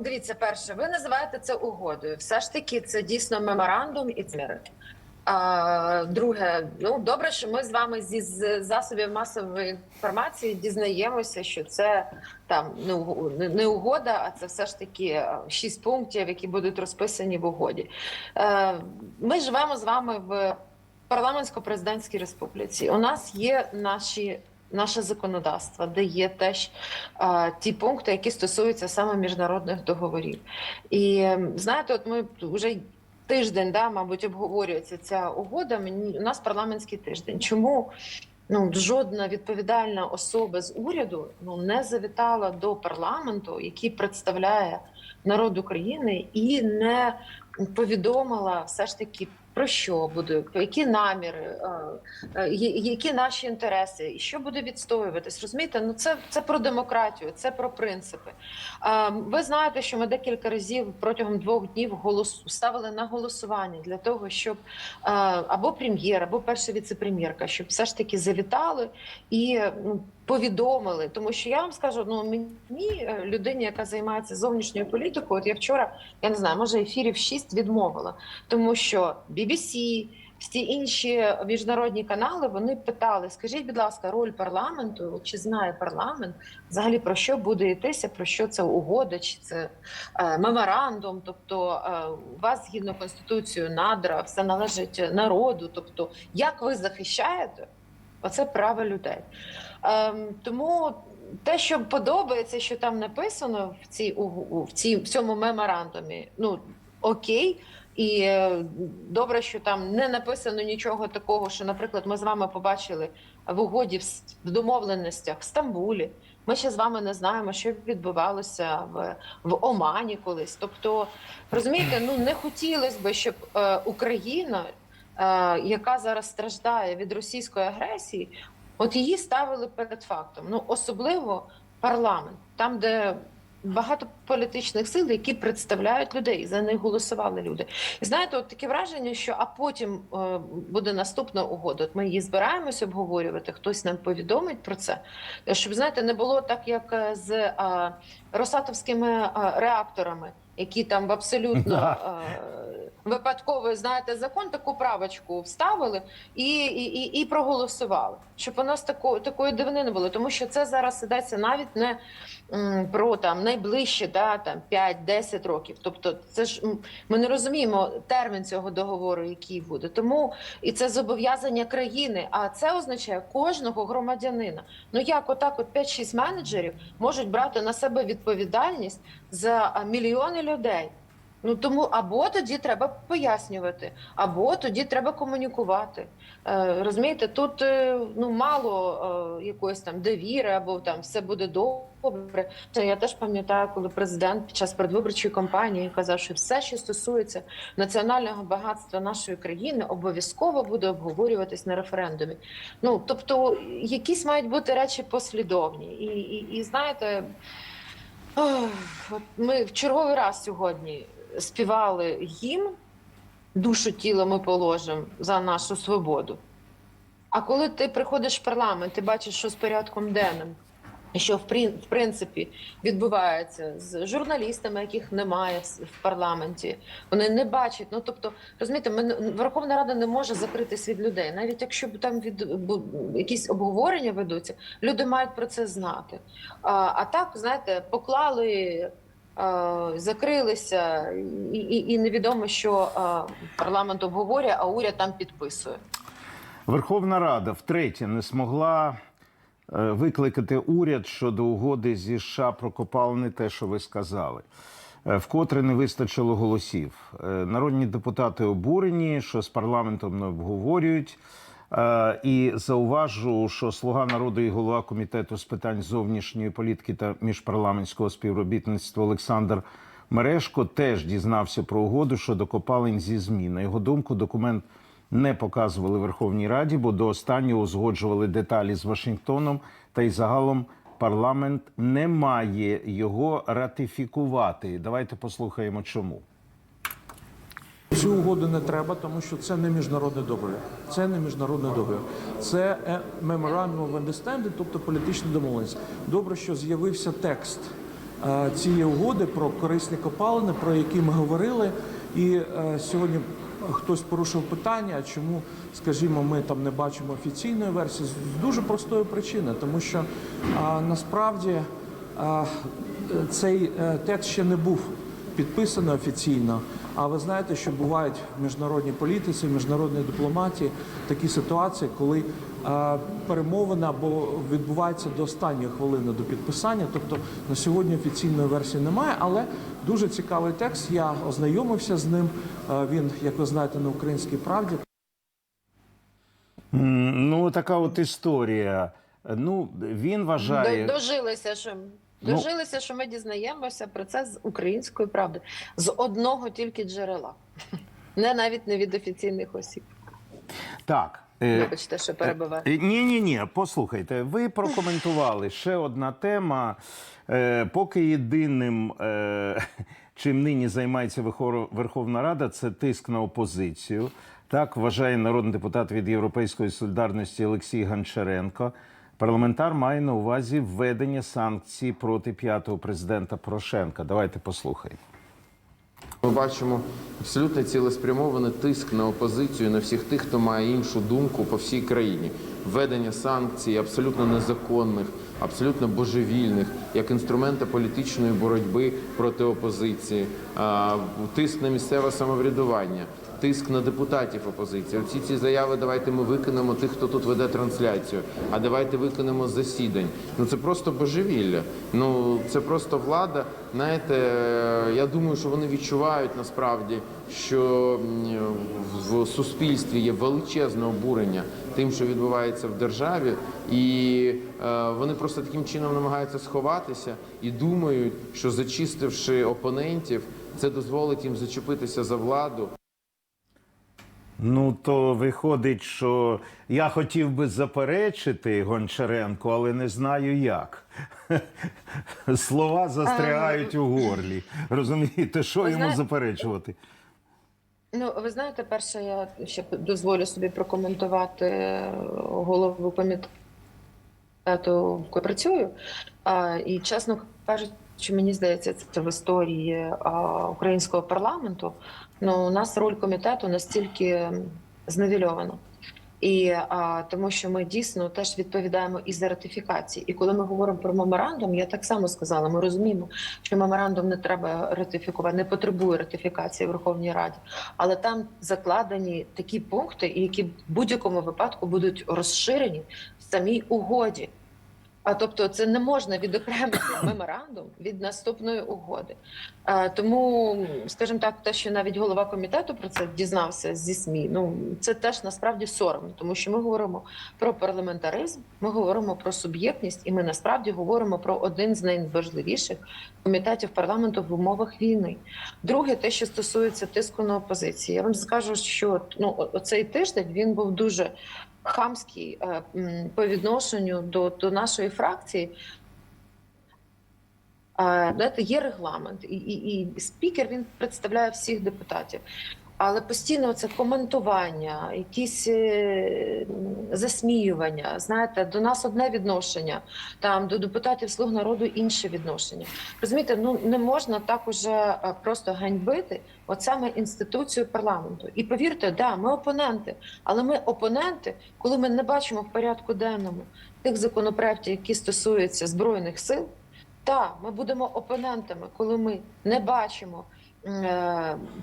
Дивіться, перше, ви називаєте це угодою. Все ж таки, це дійсно меморандум і цміри. А, друге, ну добре, що ми з вами зі з засобів масової інформації дізнаємося, що це там не- не угода, а це все ж таки е, шість пунктів, які будуть розписані в угоді. Е, ми живемо з вами в парламентсько-президентській республіці. У нас є наші. Наше законодавство, де є теж а, ті пункти, які стосуються саме міжнародних договорів. І знаєте, от ми вже тиждень, да, мабуть, обговорюється ця угода. Мені у нас парламентський тиждень. Чому ну жодна відповідальна особа з уряду ну не завітала до парламенту, який представляє народ України, і не повідомила все ж таки. Про що буде, які наміри, е, е, які наші інтереси, і що буде відстоюватись? Розумієте? Ну це, це про демократію, це про принципи. Е, Ви знаєте, що ми декілька разів протягом двох днів голос ставили на голосування для того, щоб або прем'єр, або перша віцепрем'єрка, щоб все ж таки завітали і ну, повідомили. Тому що я вам скажу, ну мені людині, яка займається зовнішньою політикою, от я вчора я не знаю, може ефірів 6 відмовила, тому що BBC, всі інші міжнародні канали вони питали: скажіть, будь ласка, роль парламенту, чи знає парламент взагалі про що буде йтися, про що це угода, чи це е, меморандум? Тобто е, у вас згідно конституцією надра, все належить народу. Тобто, як ви захищаєте оце право людей? Ем, тому те, що подобається, що там написано в цій в цій в цьому меморандумі, ну окей. І е, добре, що там не написано нічого такого, що, наприклад, ми з вами побачили в угоді в домовленостях в Стамбулі. Ми ще з вами не знаємо, що відбувалося в, в Омані колись. Тобто, розумієте, ну не хотілося б, щоб е, Україна, е, яка зараз страждає від російської агресії, от її ставили перед фактом. Ну особливо парламент, там, де багато політичних сил, які представляють людей, за них голосували люди. І знаєте, от таке враження, що а потім е, буде наступна угода. От ми її збираємось обговорювати. Хтось нам повідомить про це, щоб знаєте, не було так, як е, з е, росатовськими е, реакторами, які там в абсолютно е, випадково знаєте закон, таку правочку вставили і, і, і, проголосували, щоб у нас тако, такої дивини було, тому що це зараз ідеться навіть не про там найближче, да, там 5-10 років. Тобто, це ж ми не розуміємо термін цього договору, який буде. Тому і це зобов'язання країни. А це означає кожного громадянина. Ну як отак, от 5-6 менеджерів можуть брати на себе відповідальність за мільйони людей. Ну тому або тоді треба пояснювати, або тоді треба комунікувати. Е, розумієте, тут е, ну мало е, якоїсь там довіри, або там все буде добре. Це я теж пам'ятаю, коли президент під час передвиборчої кампанії казав, що все, що стосується національного багатства нашої країни, обов'язково буде обговорюватись на референдумі. Ну тобто, якісь мають бути речі послідовні, і, і, і знаєте. Ми в черговий раз сьогодні співали гімн душу тіло ми положимо за нашу свободу. А коли ти приходиш в парламент, ти бачиш, що з порядком денним, що в принципі відбувається з журналістами, яких немає в- парламенті, вони не бачать. Ну тобто, розумієте, ми Верховна Рада не може закритись від людей, навіть якщо там від якісь обговорення ведуться, люди мають про це знати. А, а так, знаєте, поклали, закрилися, і, і, невідомо, що е, парламент обговорює, а уряд там підписує. Верховна Рада втретє не змогла е, викликати уряд щодо угоди зі США про копалини, те, що ви сказали. Е, Вкотре не вистачило голосів. Е, Народні депутати обурені, що з парламентом не обговорюють. Е, І зауважу, що слуга народу і голова комітету з питань зовнішньої політики та міжпарламентського співробітництва Олександр Мерешко теж дізнався про угоду щодо копалень зі ЗМІ. На його думку, документ не показували Верховній Раді, бо до останнього узгоджували деталі з Вашингтоном, та й загалом парламент не має його ратифікувати. Давайте послухаємо, чому. Цю угоду не треба, тому що це не міжнародний договір. Це не міжнародний договір. Це е, Memorandum of Understanding, тобто політична домовленість. Добре, що з'явився текст е, цієї угоди про корисні копалини, про які ми говорили. І е, сьогодні хтось порушив питання, чому, скажімо, ми там не бачимо офіційної версії з дуже простої причини, тому що е, насправді е, цей е, текст ще не був підписано офіційно. А ви знаєте, що бувають в міжнародній політиці, в міжнародній дипломатії такі ситуації, коли е, перемовина або відбувається до останньої хвилини до підписання. Тобто на сьогодні офіційної версії немає, але дуже цікавий текст. Я ознайомився з ним. Е, він, як ви знаєте, на українській правді. Ну, така от історія. Ну, він вважає. Дожилися, що дожилися, що ми дізнаємося про це з української правди, з одного тільки джерела, не навіть не від офіційних осіб. Так. е, Вибачте, що перебиваю. Ні, ні, ні. Послухайте, ви прокоментували ще одна тема. Е, поки єдиним, е, чим нині займається Верхов- Верховна Рада, це тиск на опозицію. Так вважає народний депутат від Європейської солідарності Олексій Гончаренко. Парламентар має на увазі введення санкцій проти п'ятого президента Порошенка. Давайте послухаємо. Ми бачимо абсолютно цілеспрямований тиск на опозицію, на всіх тих, хто має іншу думку по всій країні. Введення санкцій абсолютно незаконних, абсолютно божевільних, як інструмента політичної боротьби проти опозиції, тиск на місцеве самоврядування. Тиск на депутатів опозиції. Оці ці заяви давайте ми виконемо тих, хто тут веде трансляцію. А давайте виконемо засідань. Ну це просто божевілля. Ну це просто влада. Знаєте, е, я думаю, що вони відчувають насправді, що в суспільстві є величезне обурення тим, що відбувається в державі, і е, вони просто таким чином намагаються сховатися і думають, що зачистивши опонентів, це дозволить їм зачепитися за владу. Ну, то виходить, що я хотів би заперечити Гончаренко, але не знаю як. Слова застрягають у горлі. Розумієте, що йому заперечувати? Ну, ви знаєте, перше, я ще дозволю собі прокоментувати е, голову комітету, в якій працюю. А, І чесно кажучи, мені здається, це в історії а, українського парламенту. Ну, у нас роль комітету настільки зневільована. І а, тому, що ми дійсно теж відповідаємо і за ратифікації. І коли ми говоримо про меморандум, я так само сказала, ми розуміємо, що меморандум не треба ратифікувати, не потребує ратифікації в Верховній Раді, але там закладені такі пункти, які в будь-якому випадку будуть розширені в самій угоді. А тобто, це не можна відокремити меморандум від наступної угоди. А, тому, скажімо так, те, що навіть голова комітету про це дізнався зі СМІ, ну це теж насправді соромно, тому що ми говоримо про парламентаризм, ми говоримо про суб'єктність, і ми насправді говоримо про один з найважливіших комітетів парламенту в умовах війни. Друге, те, що стосується тиску на опозицію, я вам скажу, що ну оцей тиждень він був дуже хамський е, по відношенню до, до нашої фракції. Е, Знаєте, є регламент, і, і, і спікер він представляє всіх депутатів. Але постійно це коментування, якісь е, засміювання. Знаєте, до нас одне відношення, там до депутатів слуг народу інше відношення. Розумієте, ну не можна так уже е, просто ганьбити от саме інституцію парламенту. І повірте, да, ми опоненти, але ми опоненти, коли ми не бачимо в порядку денному тих законопроєктів, які стосуються збройних сил. Так, ми будемо опонентами, коли ми не бачимо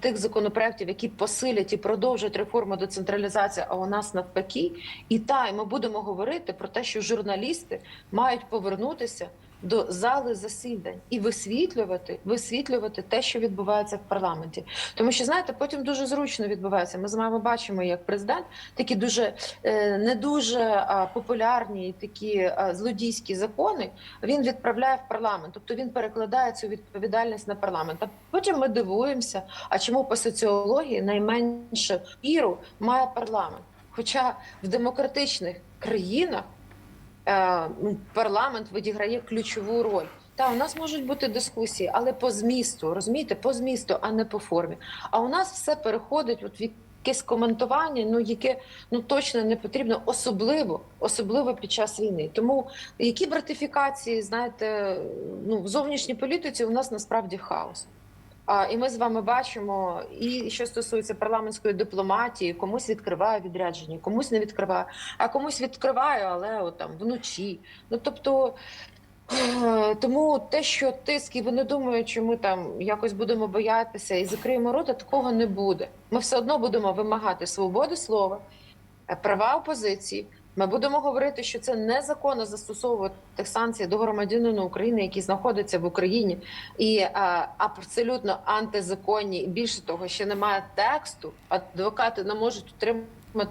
тих законопроєктів, які посилять і продовжать реформу децентралізації, а у нас навпаки. І та, і ми будемо говорити про те, що журналісти мають повернутися до зали засідань і висвітлювати, висвітлювати те, що відбувається в парламенті. Тому що знаєте, потім дуже зручно відбувається. Ми з вами бачимо, як президент такі дуже е, не дуже популярні такі злодійські закони він відправляє в парламент, тобто він перекладає цю відповідальність на парламент. А потім ми дивуємося, а чому по соціології найменше віру має парламент? Хоча в демократичних країнах парламент відіграє ключову роль. Та у нас можуть бути дискусії, але по змісту, розумієте, по змісту, а не по формі. А у нас все переходить от в якесь коментування, ну яке ну точно не потрібно, особливо, особливо під час війни. Тому які б ратифікації, знаєте, ну в зовнішній політиці у нас насправді хаос. І ми з вами бачимо, і що стосується парламентської дипломатії, комусь відкриває відрядження, комусь не відкриває, а комусь відкриває, але от, там вночі. Ну тобто. е, Тому те, що тиск, і вони думають, що ми там якось будемо боятися і закриємо рота, такого не буде. Ми все одно будемо вимагати свободи слова, е, права опозиції. Ми будемо говорити, що це незаконно застосовувати санкції до громадянина України, який знаходиться в Україні, і е, абсолютно антизаконні. І Більше того, ще немає тексту. Адвокати не можуть отримати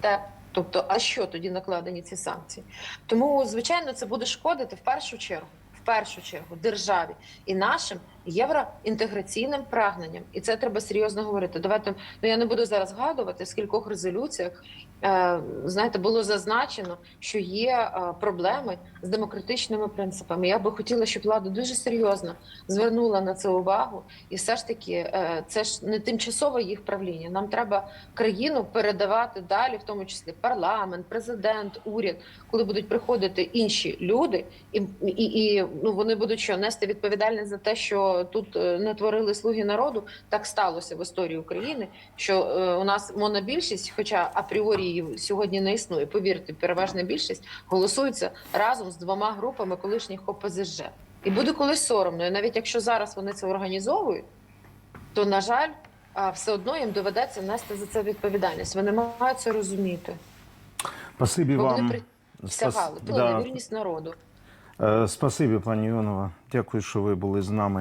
те. Тобто, а що тоді накладені ці санкції? Тому, звичайно, це буде шкодити в першу чергу, в першу чергу державі і нашим євроінтеграційним прагненням. І це треба серйозно говорити. Давайте ну я не буду зараз згадувати, в скількох резолюціях е, знаєте, було зазначено, що є е, проблеми з демократичними принципами. Я би хотіла, щоб влада дуже серйозно звернула на це увагу, і все ж таки е, це ж не тимчасове їх правління. Нам треба країну передавати далі, в тому числі парламент, президент, уряд, коли будуть приходити інші люди, і, і, і ну вони будуть що нести відповідальність за те, що тут е, не творили слуги народу. Так сталося в історії України, що е, у нас монобільшість, хоча апріорі її сьогодні не існує. Повірте, переважна більшість голосується разом з двома групами колишніх ОПЗЖ. І буде колись соромно. І навіть якщо зараз вони це організовують, то на жаль, все одно їм доведеться нести за це відповідальність. Вони мають це розуміти. Спасибі Бо вони вам. присягали Спас- да. вірність народу. Е, Спасибі, пані Іонова. Дякую, що ви були з нами.